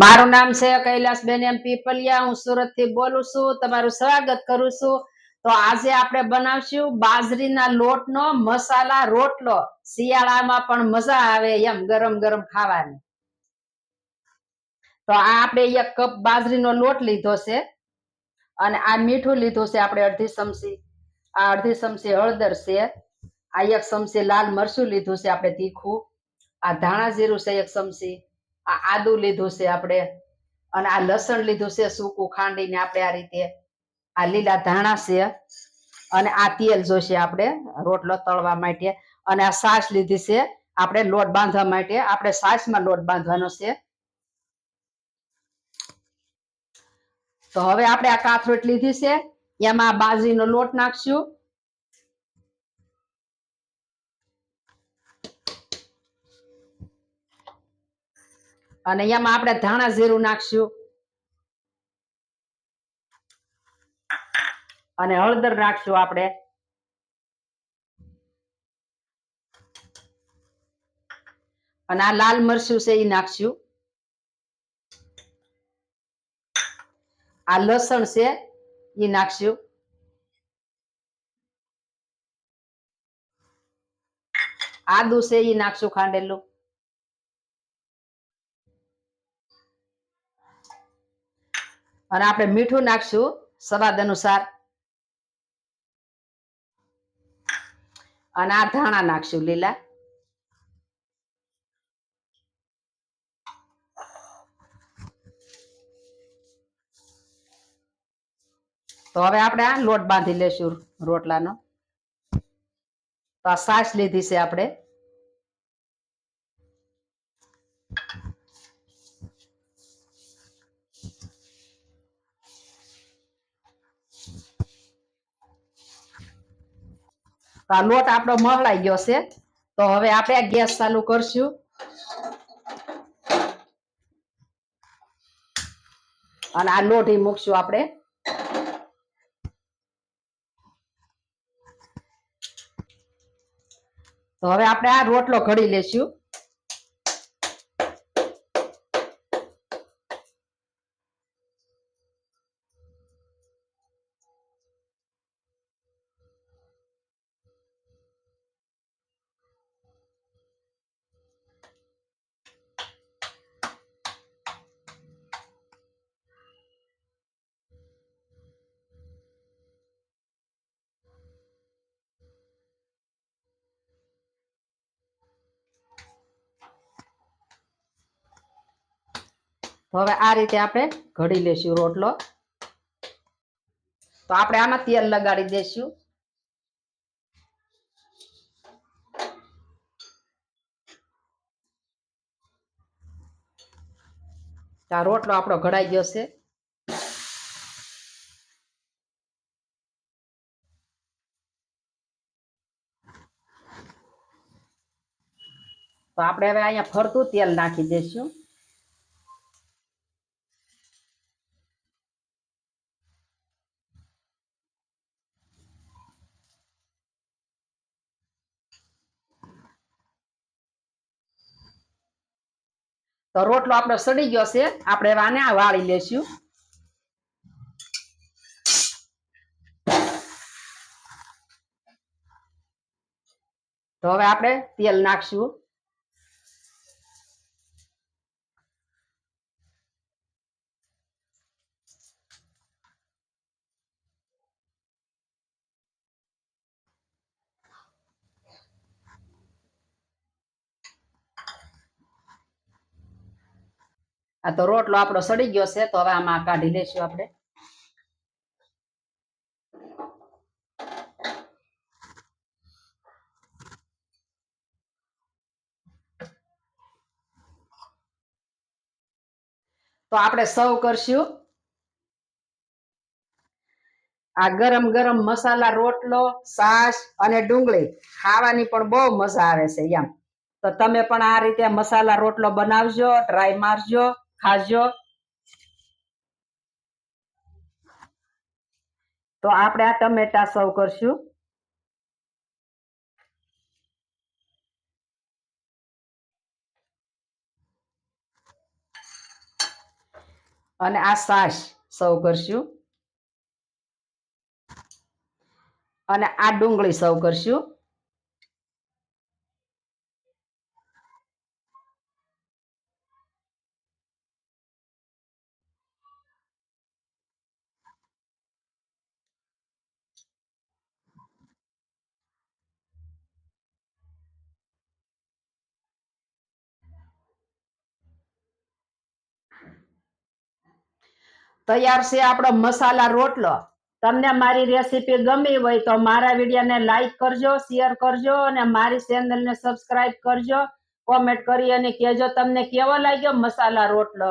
મારું નામ છે કૈલાસબેન એમ પીપલિયા. હું સુરતથી બોલું છું. તમારું સ્વાગત કરું છું. તો આજે આપણે બનાવશું બાજરીના લોટનો મસાલા રોટલો. શિયાળામાં પણ મજા આવે એમ ગરમ ગરમ ખાવાની. તો આ આપણે એક કપ બાજરીનો લોટ લીધો છે. અને આ મીઠું લીધું છે આપણે અડધી ચમચી. આ અડધી ચમચી હળદર છે. આ એક ચમચી લાલ મરચું લીધું છે આપણે તીખું. આ ધાણા જીરું છે એક ચમચી. આ આદુ લીધું છે આપણે. અને આ લસણ લીધું છે સૂકું ખાંડીને આપણે આ રીતે આ લીલા ધાણા છે. અને આ તેલ જોશે આપણે રોટલો તળવા માટે. અને આ સાસ લીધી છે આપણે લોટ બાંધવા માટે. આપણે સાસમાં લોટ બાંધવાનો છે. તો હવે આપણે આ કાથરોટ લીધી છે. એમાં બાજરીનો લોટ નાખશું. અને એમાં આપણે ધાણા જીરું નાખશું. અને હળદર નાખશું આપણે. અને આ લાલ મરચું છે એ નાખશું. આ લસણ છે એ નાખશું. આદુ છે એ નાખશું ખાંડેલું. અને આપણે મીઠું નાખશું સ્વાદ અનુસાર. અને આ ધાણા નાખશું લીલા. તો હવે આપણે આ લોટ બાંધી લેશું રોટલાનો. તો આ સાસ લીધી છે આપણે. આ લોટ આપણો મહળાઈ ગયો છે. તો હવે આપણે ગેસ ચાલુ કરશું. અને આ લોટ ઈ મૂકશું આપણે. તો હવે આપણે આ રોટલો ઘડી લેશું. હવે આ રીતે આપણે ઘડી લેશું રોટલો. તો આપણે આમાં તેલ લગાડી દેશું. આ રોટલો આપણો ઘડાઈ ગયો છે. તો આપણે હવે અહીંયા ફરતું તેલ નાખી દઈશું તો રોટલો આપણો સડી ગયો છે. આપણે હવે આને વાળી લેશું. તો હવે આપણે તેલ નાખશું. આ તો રોટલો આપણો સડી ગયો છે, તો હવે આમાં કાઢી લેશું આપણે. તો આપણે સર્વ કરશું. આ ગરમ ગરમ મસાલા, રોટલો, છાશ અને ડુંગળી ખાવાની પણ બહુ મજા આવે છે એમ. તો તમે પણ આ રીતે મસાલા, રોટલો બનાવજો ટ્રાય મારજો. ખાજો. તો આપણે આ ટમેટા સર્વ કરશું. અને આ સાસ સર્વ કરશું. અને આ ડુંગળી સર્વ કરશું. તૈયાર છે આપણો મસાલા રોટલો. તમને મારી રેસીપી ગમી હોય તો મારા વિડીયોને લાઈક કરજો શેર કરજો અને મારી ચેનલને સબસ્ક્રાઇબ કરજો. કોમેન્ટ કરી અને કહેજો તમને કેવો લાગ્યો મસાલા રોટલો.